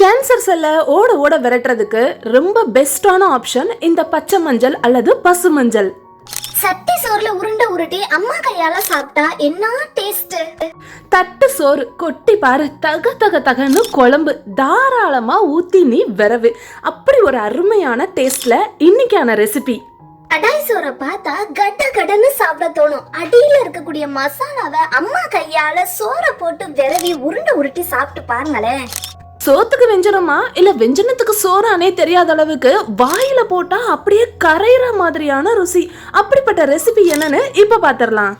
Cancer செல்லை ஓட ஓட விரட்டுறதுக்கு ரொம்ப பெஸ்டான ஆப்ஷன் இந்த பச்சை மஞ்சள் அல்லது பசு மஞ்சள். சட்டி சோறுல உருண்டை உருட்டி அம்மா கையால சாப்பிட்டா என்ன டேஸ்ட் தட்டு சோறு கொட்டி பாரு தக தக தகன்னு குழம்பு தாராளமா ஊத்தி நீ விரவு. அப்படி ஒரு அருமையான டேஸ்ட்ல இன்னைக்கான ரெசிபி கடாய் சோறை பார்த்தா கட கடன்னு சாப்பிட தோணும். அடியில இருக்கக்கூடிய மசாலாவை அம்மா கையால சோறை போட்டு விரவி உருண்டை உருட்டி சாப்பிட்டு பாருங்களேன். சோத்துக்கு வெஞ்சனமா? இல்ல வெஞ்சனத்துக்கு சோறானே தெரியாத அளவுக்கு வாயில போட்டா அப்படியே கரையிற மாதிரியான ருசி. அப்படிப்பட்ட ரெசிபி என்னன்னு இப்ப பாத்திரலாம்.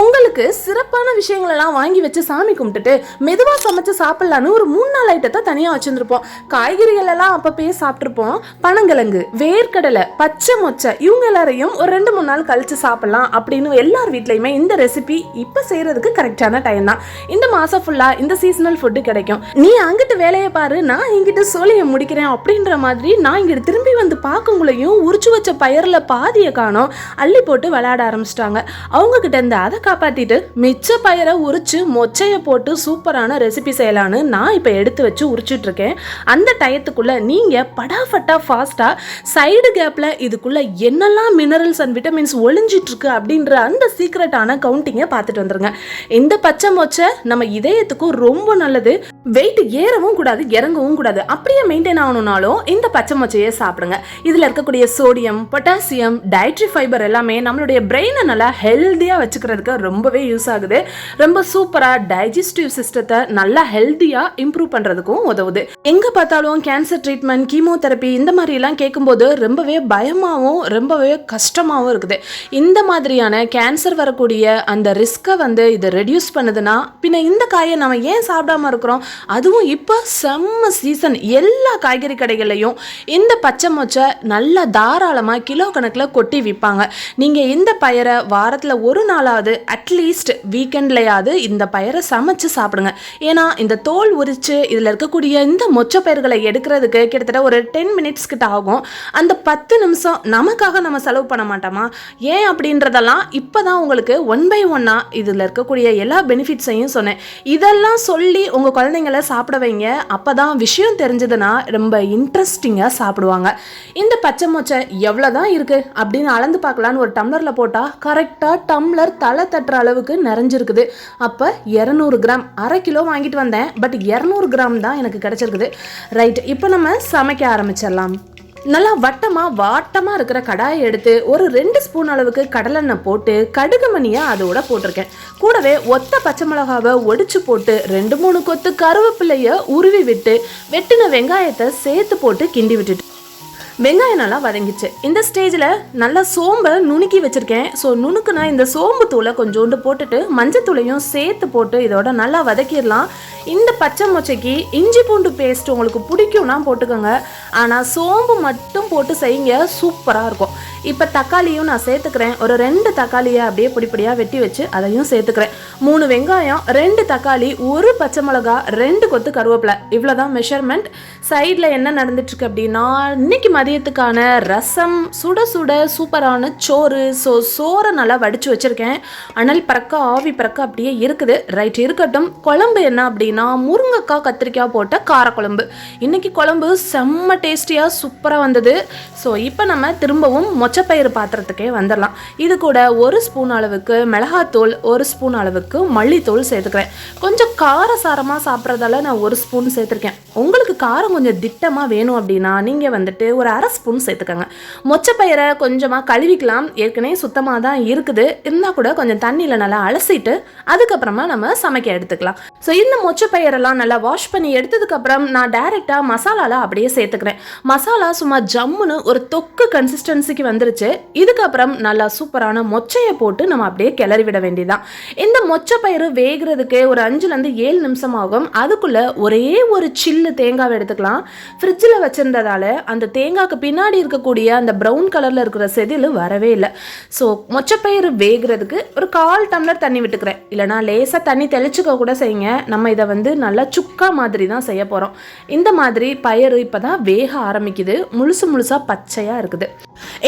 பொங்கலுக்கு சிறப்பான விஷயங்கள் எல்லாம் வாங்கி வச்சு சாமி கும்பிட்டுட்டு மெதுவா சமைச்சு சாப்பிடலான்னு ஒரு மூணு நாள் ஐட்டத்தை தனியா வச்சிருந்துருப்போம். காய்கறிகள் எல்லாம் அப்பப்பயே சாப்பிட்டுருப்போம். பனங்கிழங்கு வேர்க்கடலை பச்சை மொச்சை இவங்க எல்லாரையும் ஒரு ரெண்டு மூணு நாள் கழிச்சு சாப்பிடலாம் அப்படின்னு எல்லார் வீட்லயுமே இந்த ரெசிபி இப்ப செய்யறதுக்கு கரெக்டான டைம் தான். இந்த மாசம் ஃபுல்லா இந்த சீசனல் ஃபுட்டு கிடைக்கும். நீ அங்கிட்டு வேலையை பாரு நான் இங்கிட்டு சோழியை முடிக்கிறேன் அப்படின்ற மாதிரி நான் இங்கிட்டு திரும்பி வந்து பார்க்குங்களையும் உரிச்சு வச்ச பயிரில் பாதியை காணும். அள்ளி போட்டு விளையாட ஆரம்பிச்சிட்டாங்க. அவங்க கிட்ட இருந்து அதை காப்பாற்றிட்டு மிச்ச பயிரை உரிச்சு மொச்சையை போட்டு சூப்பரான ரெசிபி செய்யலான்னு நான் இப்போ எடுத்து வச்சு உரிச்சிட்டு இருக்கேன் அந்த டயத்துக்குள்ளே நீங்க படாஃபட்டா ஃபாஸ்ட்டாக சைடு கேப்ல இதுக்குள்ள என்னெல்லாம் மினரல்ஸ் அண்ட் விட்டமின்ஸ் ஒளிஞ்சிட்டுருக்கு அப்படின்ற அந்த சீக்ரெட்டான கவுண்டிங்கை பார்த்துட்டு வந்துருங்க. இந்த பச்சை மொச்சை நம்ம இதயத்துக்கும் ரொம்ப நல்லது. வெயிட் ஏறவும் கூடாது இறங்கவும் கூடாது. அப்படியே மெயின்டைன் ஆகணும்னாலும் இந்த பச்சை மொச்சையை சாப்பிடுங்க. இதில் இருக்கக்கூடிய சோடியம் பொட்டாசியம் டயட்ரி ஃபைபர் எல்லாமே நம்மளுடைய பிரெயினை நல்லா ஹெல்த்தியாக வச்சுக்கிறதுக்கு ரொம்பவே யூஸ் ஆகுது. ரொம்ப சூப்பராக டைஜஸ்டிவ் சிஸ்டத்தை நல்லா ஹெல்த்தியாக இம்ப்ரூவ் பண்ணுறதுக்கும் உதவுது. எங்கே பார்த்தாலும் கேன்சர் ட்ரீட்மெண்ட் கீமோதெரப்பி இந்த மாதிரிலாம் கேட்கும்போது ரொம்பவே பயமாகவும் ரொம்பவே கஷ்டமாகவும் இருக்குது. இந்த மாதிரியான கேன்சர் வரக்கூடிய அந்த ரிஸ்க்கை வந்து இது ரெடியூஸ் பண்ணுதுன்னா பின்ன இந்த காயை நம்ம ஏன் சாப்பிடாம இருக்கிறோம்? அதுவும் இப்போ செம்ம சீசன் எல்லா காய்கறி கடைகள்லையும் இந்த பச்சை மொச்சை நல்லா தாராளமாக கிலோ கணக்கில் கொட்டி விற்பாங்க. நீங்கள் இந்த பயிரை வாரத்தில் ஒரு நாளாவது அட்லீஸ்ட் வீக்கெண்ட்லையாவது இந்த பயிரை சமைச்சு சாப்பிடுங்க. ஏன்னா இந்த தோல் உரிச்சு இதில் இருக்கக்கூடிய இந்த மொச்சை பயிர்களை எடுக்கிறதுக்கு கிட்டத்தட்ட ஒரு டென் மினிட்ஸ் கிட்ட ஆகும். அந்த பத்து நிமிஷம் நமக்காக நம்ம செலவு பண்ண மாட்டோமா? ஏன் அப்படின்றதெல்லாம் இப்போ தான் உங்களுக்கு ஒன் பை ஒன்னாக இதில் இருக்கக்கூடிய எல்லா பெனிஃபிட்ஸையும் சொன்னேன். இதெல்லாம் சொல்லி உங்கள் குழந்தைங்கள சாப்பிட வைங்க. அப்போ தான் விஷயம் தெரிஞ்சதுன்னா ரொம்ப இன்ட்ரெஸ்டிங்காக சாப்பிடுவாங்க. இந்த பச்சை மொச்சை எவ்வளோ தான் இருக்குது அப்படின்னு அளந்து பார்க்கலான்னு ஒரு டம்ளரில் போட்டால் கரெக்டாக டம்ளர் தலை தட்டுற அளவுக்கு நிறைஞ்சிருக்குது. அப்போ இரநூறு கிராம் அரை கிலோ வாங்கிட்டு வந்தேன். பட் இரநூறு கிராம் தான் எனக்கு கிடச்சிருக்குது. ரைட் இப்போ நம்ம சமைக்க ஆரம்பிச்சிடலாம். நல்லா வட்டமாக வாட்டமாக இருக்கிற கடாயை எடுத்து ஒரு ரெண்டு ஸ்பூன் அளவுக்கு கடலெண்ணெய் போட்டு கடுகு மணியை அதோட போட்டிருக்கேன். கூடவே ஒத்த பச்சை மிளகாவை ஒடிச்சு போட்டு ரெண்டு மூணு கொத்து கருவேப்பிலைய உருவி விட்டு வெட்டின வெங்காயத்தை சேர்த்து போட்டு கிண்டி விட்டுட்டு வெங்காயம் நல்லா வதங்கிச்சு. இந்த ஸ்டேஜில் நல்லா சோம்பை நுணுக்கி வச்சுருக்கேன். ஸோ நுணுக்குனா இந்த சோம்பு தூளை கொஞ்சோண்டு போட்டுட்டு மஞ்சத்தூளையும் சேர்த்து போட்டு இதோட நல்லா வதக்கிடலாம். இந்த பச்சை மொச்சைக்கு இஞ்சி பூண்டு பேஸ்ட் உங்களுக்கு பிடிக்கும்னா போட்டுக்கோங்க. ஆனால் சோம்பு மட்டும் போட்டு செய்யுங்க சூப்பராக இருக்கும். இப்போ தக்காளியும் நான் சேர்த்துக்கிறேன். ஒரு ரெண்டு தக்காளியை அப்படியே பிடிப்படியாக வெட்டி வச்சு அதையும் சேர்த்துக்கிறேன். மூணு வெங்காயம் ரெண்டு தக்காளி ஒரு பச்சை மிளகா ரெண்டு கொத்து கருவேப்பிலை. இவ்வளோதான் மெஷர்மெண்ட் சைடில் என்ன நடந்துட்டுருக்கு அப்படின்னா இன்னைக்கு மதியத்துக்கான ரசம் சுட சுட சூப்பரான சோறு. ஸோ சோறை நல்லா வடித்து வச்சுருக்கேன். அனல் பறக்க ஆவி பறக்க அப்படியே இருக்குது. ரைட் இருக்கட்டும். குழம்பு என்ன அப்படின்னா முருங்கைக்காய் கத்திரிக்காய் போட்ட காரக்குழம்பு. இன்றைக்கி குழம்பு செம்ம டேஸ்டியாக சூப்பராக வந்தது. ஸோ இப்போ நம்ம திரும்பவும் மொச்சப்பயிறு பாத்திரத்துக்கே வந்துடலாம் இது கூட ஒரு ஸ்பூன் அளவுக்கு மிளகாத்தூள் ஒரு ஸ்பூன் அளவுக்கு மல்லித்தூள் சேர்த்துக்கிறேன். கொஞ்சம் காரசாரமாக சாப்பிட்றதால நான் ஒரு ஸ்பூன் சேர்த்துருக்கேன். உங்களுக்கு காரம் கொஞ்சம் திட்டமாக வேணும் அப்படின்னா நீங்கள் வந்துட்டு ஒரு அரை ஸ்பூன் சேர்த்துக்கோங்க. மொச்சப்பயிரை கொஞ்சமாக கழுவிக்கலாம். ஏற்கனவே சுத்தமாக தான் இருக்குது. இருந்தால் கூட கொஞ்சம் தண்ணியில் நல்லா அலசிட்டு அதுக்கப்புறமா நம்ம சமைக்க எடுத்துக்கலாம். ஸோ இந்த மொச்சப்பயிரெல்லாம் நல்லா வாஷ் பண்ணி எடுத்ததுக்கப்புறம் நான் டைரெக்டாக மசாலாவில் அப்படியே சேர்த்துக்கிறேன். மசாலா சும்மா ஜம்முன்னு ஒரு தொக்கு கன்சிஸ்டன்சிக்கு வந்துருச்சு. இதுக்கப்புறம் நல்லா சூப்பரான மொச்சையை போட்டு நம்ம அப்படியே கிளறி விட வேண்டியதான் இந்த மொச்சப்பயிறு வேகிறதுக்கு ஒரு அஞ்சுலேருந்து ஏழு நிமிஷம் ஆகும். அதுக்குள்ளே ஒரே ஒரு சில்லு தேங்காவை எடுத்துக்கலாம். ஃப்ரிட்ஜில் வச்சுருந்ததால அந்த தேங்காய் தேங்காய்க்கு பின்னாடி இருக்கக்கூடிய அந்த ப்ரௌன் கலரில் இருக்கிற செதில் வரவே இல்லை. ஸோ மொச்சப்பயிறு வேகிறதுக்கு ஒரு கால் டம்ளர் தண்ணி விட்டுக்கிறேன். இல்லைனா லேசாக தண்ணி தெளிச்சுக்க கூட செய்யுங்க. நம்ம இதை வந்து நல்லா சுக்கா மாதிரி தான் செய்ய போகிறோம் இந்த மாதிரி பயிறு இப்போ தான் வேக ஆரம்பிக்குது. முழுசு முழுசாக பச்சையாக இருக்குது.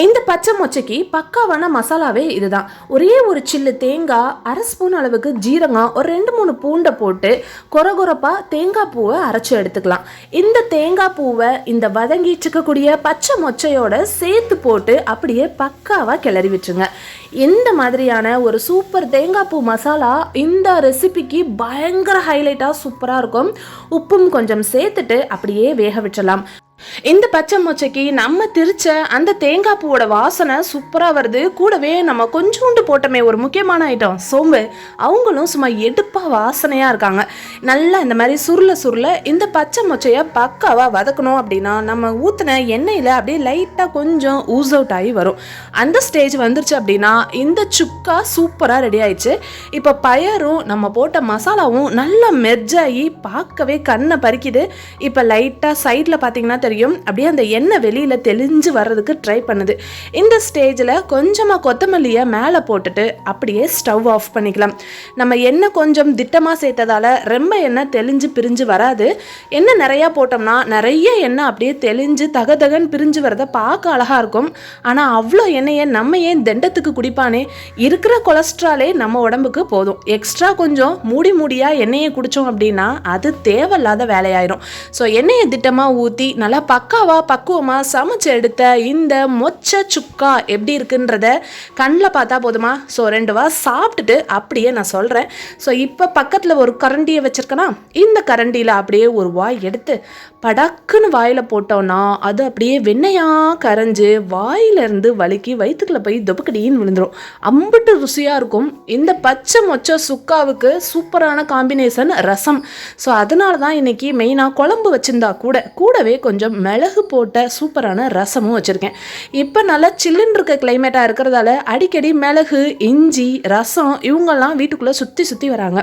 இந்த பச்சை மொச்சைக்கு பக்காவான மசாலாவே இதுதான். ஒரே ஒரு சில்லு தேங்காய் அரை ஸ்பூன் அளவுக்கு ஜீரகம் ஒரு ரெண்டு மூணு பூண்டை போட்டு கொரகொரப்பா தேங்காய் பூவை அரைச்சி எடுத்துக்கலாம். இந்த தேங்காய் பூவை இந்த வதங்கிட்டு இருக்கக்கூடிய பச்சை மொச்சையோட சேர்த்து போட்டு அப்படியே பக்காவாக கிளறி விட்டுருங்க. இந்த மாதிரியான ஒரு சூப்பர் தேங்காய் பூ மசாலா இந்த ரெசிபிக்கு பயங்கர ஹைலைட்டாக சூப்பராக இருக்கும். உப்பும் கொஞ்சம் சேர்த்துட்டு அப்படியே வேக விட்டுலாம் இந்த பச்சை மொச்சைக்கு நம்ம திரிச்ச அந்த தேங்காய் பூவோட வாசனை சூப்பராக வருது. கூடவே நம்ம கொஞ்சோண்டு போட்டோமே ஒரு முக்கியமான ஐட்டம் சோம்பு. அவங்களும் சும்மா எடுப்பாக வாசனையாக இருக்காங்க. நல்லா இந்த மாதிரி சுருள சுருள இந்த பச்சை மொச்சையை பக்காவாக வதக்கணும் அப்படின்னா நம்ம ஊற்றின எண்ணெயில் அப்படியே லைட்டாக கொஞ்சம் ஊஸ் அவுட் ஆகி வரும். அந்த ஸ்டேஜ் வந்துருச்சு அப்படின்னா இந்த சுக்கா சூப்பராக ரெடி ஆயிடுச்சு. இப்போ பயரும் நம்ம போட்ட மசாலாவும் நல்லா மெர்ஜாகி பார்க்கவே கண்ணை பறிக்குது. இப்போ லைட்டாக சைடில் பார்த்தீங்கன்னா தெரியும் அப்படியே அந்த எண்ணெய் வெளியில் தெளிஞ்சு வர்றதுக்கு ட்ரை பண்ணுது. இந்த ஸ்டேஜில் கொஞ்சமாக கொத்தமல்லியை மேலே போட்டுட்டு அப்படியே ஸ்டவ் ஆஃப் பண்ணிக்கலாம். நம்ம எண்ணெய் கொஞ்சம் திட்டமாக சேர்த்ததால ரொம்ப எண்ணெய் தெளிஞ்சு பிரிஞ்சு வராது. எண்ணெய் நிறையா போட்டோம்னா நிறைய எண்ணெய் அப்படியே தெளிஞ்சு தகதகன் பிரிஞ்சு வரதை பார்க்க அழகாக இருக்கும். ஆனால் அவ்வளோ எண்ணெயை நம்ம ஏன் தண்டத்துக்கு குடிப்பானே? இருக்கிற கொலஸ்ட்ராலே நம்ம உடம்புக்கு போதும். எக்ஸ்ட்ரா கொஞ்சம் மூடி மூடியாக எண்ணெயை குடித்தோம் அப்படின்னா அது தேவையில்லாத வேலையாயிரும். ஸோ எண்ணெயை திட்டமாக ஊற்றி நல்லா பக்காவா பக்குவமாக சமைச்சு எடுத்த இந்த மொச்ச சுக்கா எப்படி இருக்குன்றத கண்ணில் பார்த்தா போதுமா? ஸோ ரெண்டு வா சாப்பிட்டுட்டு அப்படியே நான் சொல்கிறேன் ஸோ இப்போ பக்கத்தில் ஒரு கரண்டியை வச்சுருக்கேனா? இந்த கரண்டியில் அப்படியே ஒரு வாய் எடுத்து படக்குன்னு வாயில் போட்டோன்னா அது அப்படியே வெண்ணையாக கரைஞ்சு வாயிலிருந்து வழுக்கி வயிற்றுக்குள்ள போய் தொப்புக்கடின்னு விழுந்துடும் அம்பிட்டு ருசியாக இருக்கும். இந்த பச்சை மொச்ச சுக்காவுக்கு சூப்பரான காம்பினேஷன் ரசம். ஸோ அதனால தான் இன்னைக்கு மெயினாக குழம்பு வச்சுருந்தா கூட கூடவே கொஞ்சம் மிளகு போட்ட சூப்பரான ரசமும் வச்சுருக்கேன். இப்போ நல்லா சில்லுன்னு இருக்க கிளைமேட்டாக இருக்கிறதால அடிக்கடி மிளகு இஞ்சி ரசம் இவங்கெல்லாம் வீட்டுக்குள்ளே சுற்றி சுற்றி வராங்க.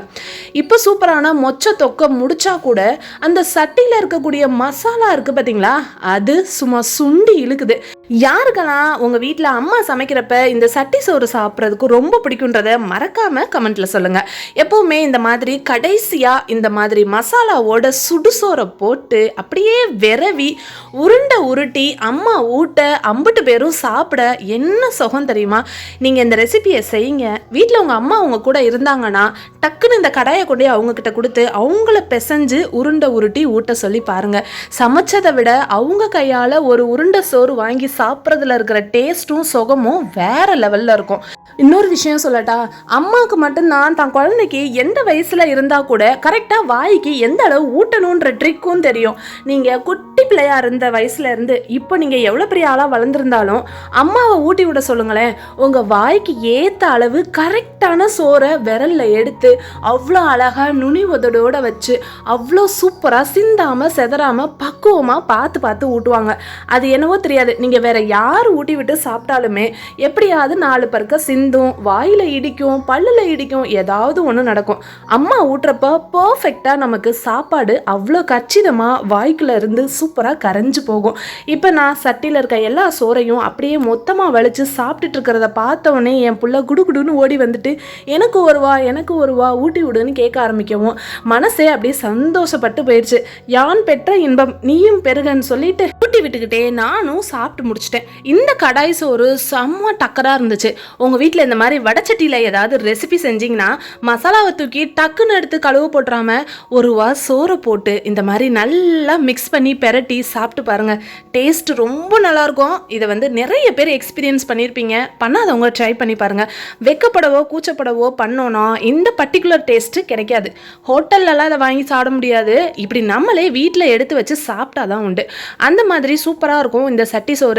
இப்போ சூப்பரான மொச்ச தொக்கை முடிச்சா கூட அந்த சட்டியில் இருக்கக்கூடிய மசாலா இருக்குது பார்த்தீங்களா அது சும்மா சுண்டி இழுக்குது. யாருக்கெல்லாம் உங்கள் வீட்டில் அம்மா சமைக்கிறப்ப இந்த சட்டி சோறு சாப்பிட்றதுக்கு ரொம்ப பிடிக்குன்றத மறக்காமல் கமெண்ட்டில் சொல்லுங்கள் எப்போவுமே இந்த மாதிரி கடைசியாக இந்த மாதிரி மசாலாவோட சுடுசோரை போட்டு அப்படியே விரவி உருண்டை உருட்டி அம்மா ஊட்ட அம்புட்டு பேரும் சாப்பிட என்ன சுகம் தெரியுமா? நீங்கள் இந்த ரெசிபியை செய்யுங்க. வீட்டில் உங்கள் அம்மா உங்கள் கூட இருந்தாங்கன்னா டக்குன்னு இந்த கடாயை கொண்டு அவங்கக்கிட்ட கொடுத்து அவங்கள பிசைஞ்சு உருண்டை உருட்டி ஊட்ட சொல்லி பாருங்கள் சமைச்சதை விட அவங்க கையால் ஒரு உருண்டை சோறு வாங்கி சாப்பிட்றதுல இருக்கிற டேஸ்ட்டும் சுகமும் வேற லெவலில் இருக்கும். இன்னொரு விஷயம் சொல்லட்டா அம்மாவுக்கு மட்டும்தான் தான் குழந்தைக்கு எந்த வயசில் இருந்தால் கூட கரெக்டாக வாய்க்கு எந்த அளவு ஊட்டணுன்ற ட்ரிக்கும் தெரியும். நீங்கள் குட்டி பிள்ளையாக இருந்த வயசுல இருந்து இப்போ நீங்கள் எவ்வளோ பெரிய ஆளாக வளர்ந்துருந்தாலும் அம்மாவை ஊட்டி விட சொல்லுங்களேன். உங்கள் வாய்க்கு ஏற்ற அளவு கரெக்டான சோறை விரலில் எடுத்து அவ்வளோ அழகாக நுனி உதடோட வச்சு அவ்வளோ சூப்பராக சிந்தாமல் செதறாமல் பக்குவமாக பார்த்து பார்த்து ஊட்டுவாங்க. அது என்னவோ தெரியாது. நீங்கள் வேற யார் ஊட்டி விட்டு சாப்பிட்டாலுமே எப்படியாவது நாலு பருக்க சிந்தும் வாயில இடிக்கும் பல்லுல இடிக்கும் ஏதாவது ஒன்று நடக்கும். அம்மா ஊட்டுறப்ப பர்ஃபெக்டா நமக்கு சாப்பாடு அவ்வளோ கச்சிதமாக வாய்க்குள்ள இருந்து சூப்பராக கரைஞ்சு போகும். இப்போ நான் சட்டியில் இருக்க எல்லா சோறையும் அப்படியே மொத்தமாக வலிச்சு சாப்பிட்டுட்டு இருக்கிறத பார்த்தவொடனே என் புள்ள குடுகுடுன்னு ஓடி வந்துட்டு எனக்கு ஒரு வா எனக்கு ஒரு வா ஊட்டி விடுன்னு கேட்க ஆரம்பிக்கவும். மனசே அப்படியே சந்தோஷப்பட்டு போயிடுச்சு யான் பெற்ற இன்பம் நீயும் பெருகன்னு சொல்லிட்டு ஊட்டி விட்டுக்கிட்டே நானும் சாப்பிட்டு முடிச்சிட்டேன் இந்த கடாய் சோறு செம்ம டக்கராக இருந்துச்சு. உங்கள் வீட்டில் இந்த மாதிரி வடச்சட்டியில் ஏதாவது ரெசிபி செஞ்சிங்கன்னா மசாலாவை தூக்கி டக்குன்னு எடுத்து கழுவு போட்டுறாம ஒரு வா சோறை போட்டு இந்த மாதிரி நல்லா மிக்ஸ் பண்ணி பெரட்டி சாப்பிட்டு பாருங்கள் டேஸ்ட் ரொம்ப நல்லா இருக்கும் இதை வந்து நிறைய பேர் எக்ஸ்பீரியன்ஸ் பண்ணியிருப்பீங்க. பண்ணாதவங்க ட்ரை பண்ணி பாருங்கள் வெக்கப்படவோ கூச்சப்படவோ பண்ணோன்னா இந்த பர்டிகுலர் டேஸ்ட்டு கிடைக்காது. ஹோட்டல்லலாம் இதை வாங்கி சாப்பிட முடியாது. இப்படி நம்மளே வீட்டில் எடுத்து வச்சு சாப்பிட்டா தான் உண்டு. அந்த மாதிரி சூப்பராக இருக்கும் இந்த சட்டி சோறு.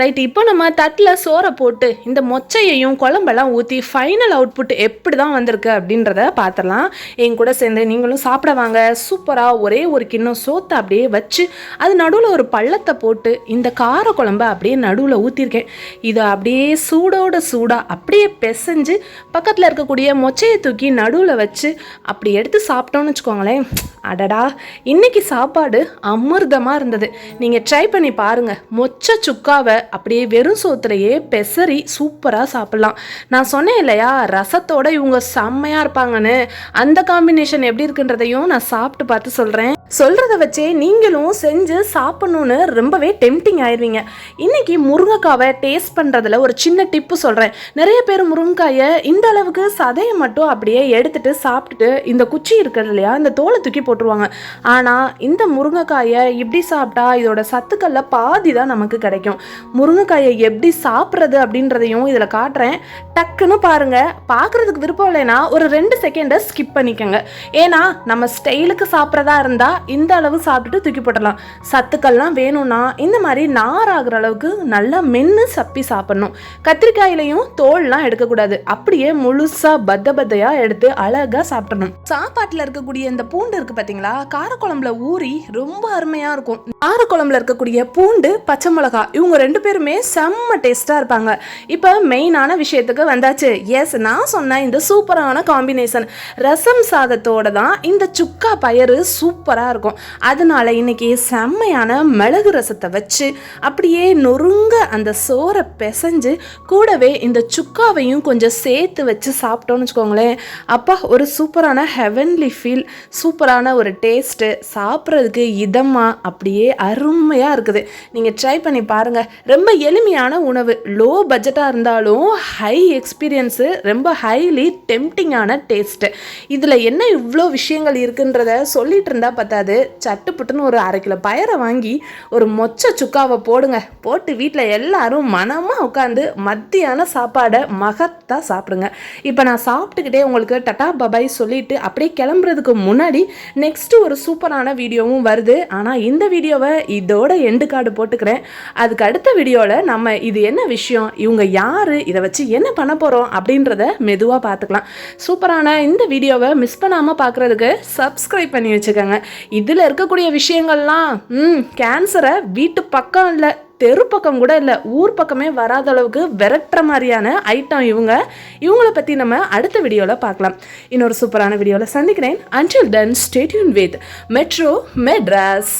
ரைட் இப்போ நம்ம தட்டில் சோறை போட்டு இந்த மொச்சையையும் குழம்பெல்லாம் ஊற்றி ஃபைனல் அவுட்புட் எப்படி தான் வந்திருக்கு அப்படின்றத பார்த்துடலாம் என் கூட சேர்ந்து நீங்களும் சாப்பிட வாங்க. சூப்பராக ஒரே ஒரு கிண்ணம் சோத்தை அப்படியே வச்சு அது நடுவில் ஒரு பள்ளத்தை போட்டு இந்த கார குழம்பை அப்படியே நடுவில் ஊற்றிருக்கேன் இதை அப்படியே சூடோட சூடாக அப்படியே பிசைஞ்சு பக்கத்தில் இருக்கக்கூடிய மொச்சையை தூக்கி நடுவில் வச்சு அப்படி எடுத்து சாப்பிட்டோன்னு வச்சுக்கோங்களேன். அடடா இன்னைக்கு சாப்பாடு அமிர்தமாக இருந்தது. நீங்கள் ட்ரை பண்ணி பாருங்கள் மொச்ச சுக்கு சுக்காவை அப்படியே வெறும் சோத்துலையே பெசரி சூப்பராக சாப்பிட்லாம். நான் சொன்னேன் இல்லையா ரசத்தோட இவங்க செம்மையாக இருப்பாங்கன்னு. அந்த காம்பினேஷன் எப்படி இருக்குன்றதையும் நான் சாப்பிட்டு பார்த்து சொல்கிறேன் சொல்கிறத வச்சே நீங்களும் செஞ்சு சாப்பிட்ணுன்னு ரொம்பவே டெம்டிங் ஆயிடுவீங்க இன்னைக்கு முருங்கைக்காவை டேஸ்ட் பண்ணுறதுல ஒரு சின்ன டிப்பு சொல்கிறேன் நிறைய பேர் முருங்கைக்காயை இந்த அளவுக்கு சதையை மட்டும் அப்படியே எடுத்துட்டு சாப்பிட்டுட்டு இந்த குச்சி இருக்கிறது இல்லையா இந்த தோலை தூக்கி போட்டுருவாங்க. ஆனால் இந்த முருங்கைக்காயை இப்படி சாப்பிட்டா இதோட சத்துக்களில் பாதி தான் நமக்கு கிடைக்கும். முருங்கைக்காயை எப்படி சாப்பிட்றது அப்படின்றதையும் இதில் காட்டுறேன். டக்குன்னு பாருங்க. பார்க்குறதுக்கு விருப்பம் இல்லைன்னா ஒரு ரெண்டு செகண்டை ஸ்கிப் பண்ணிக்கோங்க. ஏன்னா நம்ம ஸ்டைலுக்கு சாப்பிட்றதா இருந்தால் இந்த அளவு சாப்பிட்டுட்டு தூக்கி போடலாம் சத்துக்கள்லாம் வேணும்னா இந்த மாதிரி நார் ஆகிற அளவுக்கு நல்லா மென்று சப்பி சாப்பிடணும். கத்திரிக்காயிலையும் தோல்லாம் எடுக்கக்கூடாது. அப்படியே முழுசாக பத்த பத்தையாக எடுத்து அழகாக சாப்பிடணும். சாப்பாட்டில் இருக்கக்கூடிய இந்த பூண்டு இருக்குது பார்த்தீங்களா காரக்குழம்புல ஊறி ரொம்ப அருமையாக இருக்கும். காரக்குழம்புல இருக்கக்கூடிய பூண்டு பச்சை மிளகா இவங்க ரெண்டு பேருமே செம்ம டேஸ்ட்டாக இருப்பாங்க. இப்போ மெயினான விஷயத்துக்கு வந்தாச்சு. எஸ் நான் சொன்ன இந்த சூப்பரான காம்பினேஷன் ரசம் சாதத்தோட தான் இந்த சுக்கா பயறு சூப்பராக இருக்கும். அதனால இன்னைக்கு செம்மையான மிளகு ரசத்தை வச்சு அப்படியே நொறுங்க அந்த சோறை பிசைஞ்சு கூடவே இந்த சுக்காவையும் கொஞ்சம் சேர்த்து வச்சு சாப்பிட்டோன்னு வச்சுக்கோங்களேன். அப்பா ஒரு சூப்பரான ஹெவன்லி ஃபீல் சூப்பரான ஒரு டேஸ்ட்டு சாப்பிட்றதுக்கு இதமாக அப்படியே அருமையாக இருக்குது. நீங்கள் ட்ரை பண்ணி பாருங்கள் ரொம்ப எளிமையான உணவு. லோ பட்ஜெட்டாக இருந்தாலும் ஹை எக்ஸ்பீரியன்ஸு ரொம்ப ஹைலி டெம்டிங்கான டேஸ்ட்டு இதில் என்ன இவ்வளோ விஷயங்கள் இருக்குன்றத சொல்லிட்டு இருந்தால் பத்தாது. சட்டுப்புட்டுன்னு ஒரு அரை கிலோ பயரை வாங்கி ஒரு மொச்ச சுக்காவை போடுங்க. போட்டு வீட்டில் எல்லாரும் மனமாக உட்காந்து மத்தியான சாப்பாடை மகத்தாக சாப்பிடுங்க. இப்போ நான் சாப்பிட்டுக்கிட்டே உங்களுக்கு டட்டா பபாய் சொல்லிட்டு அப்படியே கிளம்புறதுக்கு முன்னாடி நெக்ஸ்ட்டு ஒரு சூப்பரான வீடியோவும் வருது. ஆனால் இந்த வீடியோவை இதோட எண்டு கார்டு போட்டுக்கிறேன். அதுக்கு அதுக்கு அடுத்த வீடியோவில் நம்ம இது என்ன விஷயம் இவங்க யார் இதை வச்சு என்ன பண்ண போகிறோம் அப்படின்றத மெதுவாக பார்த்துக்கலாம் சூப்பரான இந்த வீடியோவை மிஸ் பண்ணாமல் பார்க்குறதுக்கு சப்ஸ்கிரைப் பண்ணி வச்சுக்கோங்க. இதில் இருக்கக்கூடிய விஷயங்கள்லாம் ம் கேன்சரை வீட்டு பக்கம் இல்லை தெரு பக்கம் கூட இல்லை ஊர் பக்கமே வராத அளவுக்கு விரட்டுற மாதிரியான ஐட்டம் இவங்க. இவங்கள பற்றி நம்ம அடுத்த வீடியோவில் பார்க்கலாம் இன்னொரு சூப்பரான வீடியோவில் சந்திக்கிறேன். Until then stay tuned with Metro Madras